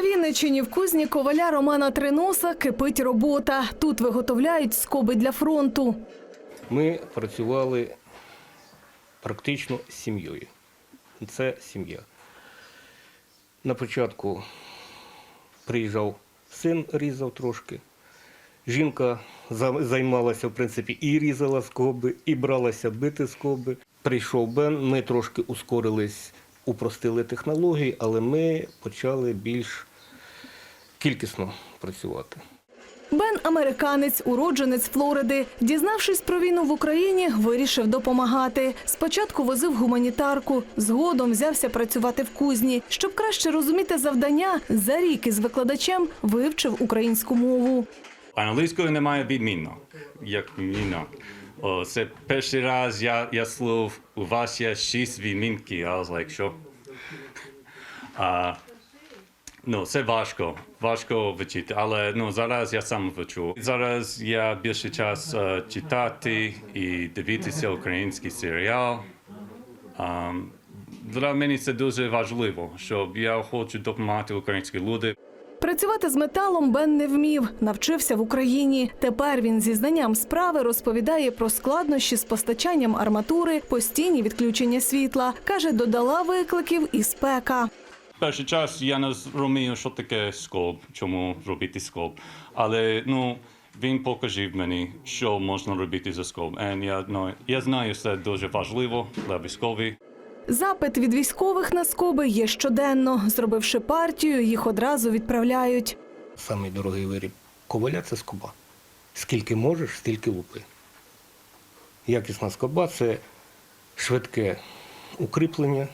На Вінничині в кузні коваля Романа Триноса кипить робота. Тут виготовляють скоби для фронту. Ми працювали практично з сім'єю. Це сім'я. На початку приїжджав син, різав трошки. Жінка займалася, в принципі, і різала скоби, і бралася бити скоби. Прийшов Бен, ми трошки ускорились, упростили технології, але ми почали більш кількісно працювати. Бен американець, уродженець Флориди. Дізнавшись про війну в Україні, вирішив допомагати. Спочатку возив гуманітарку, згодом взявся працювати в кузні. Щоб краще розуміти завдання, за рік із викладачем вивчив українську мову. Англійською немає відмінно, як. О, це перший раз я, я слув, у вас є шість відмінки, а I was like, що? А, ну, це важко, важко вчити, але ну, зараз я сам вчу. Зараз я більше час е, читати і дивитися український серіал. А, для мене це дуже важливо, щоб я хочу допомагати українським людям. Працювати з металом Бен не вмів, навчився в Україні. Тепер він зі знанням справи розповідає про складнощі з постачанням арматури, постійні відключення світла. Каже, додала викликів і спека. Перший час я не розумію, що таке скоб, чому робити скоб. Але ну, він покажив мені, що можна робити за скоб. І я, ну, я знаю, це дуже важливо для військових. Запит від військових на скоби є щоденно. Зробивши партію, їх одразу відправляють. Самий дорогий виріб коваля це скоба. Скільки можеш, стільки лупи. Якісна скоба це швидке укріплення,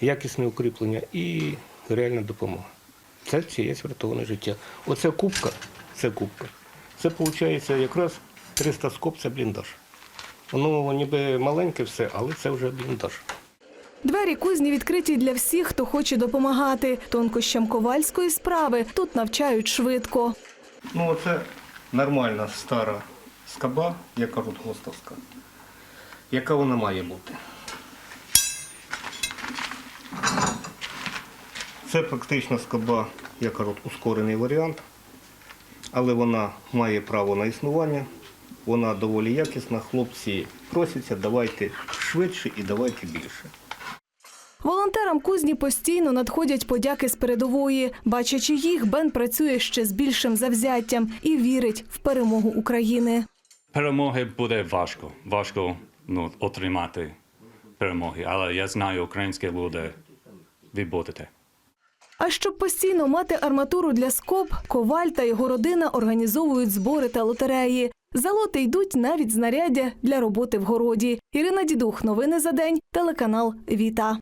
якісне укріплення і реальна допомога. Це чиєсь врятоване життя. Оце кубка, це кубка. Це виходить якраз 300 скоб це бліндаж. Воно ніби маленьке все, але це вже бліндаж. Двері кузні відкриті для всіх, хто хоче допомагати. Тонкощам ковальської справи тут навчають швидко. Ну, оце нормальна стара скоба, яка рудгостовська. Яка вона має бути? Це практично скоба, я кажу, ускорений варіант, але вона має право на існування, вона доволі якісна. Хлопці просяться, давайте швидше і давайте більше. Волонтерам кузні постійно надходять подяки з передової. Бачачи їх, Бен працює ще з більшим завзяттям і вірить в перемогу України. Перемоги буде важко. Важко ну, отримати перемоги. Але я знаю, українські люди ви будете. А щоб постійно мати арматуру для скоб, коваль та його родина організовують збори та лотереї. За лоти йдуть навіть знаряддя для роботи в городі. Ірина Дідух, новини за день, телеканал Віта.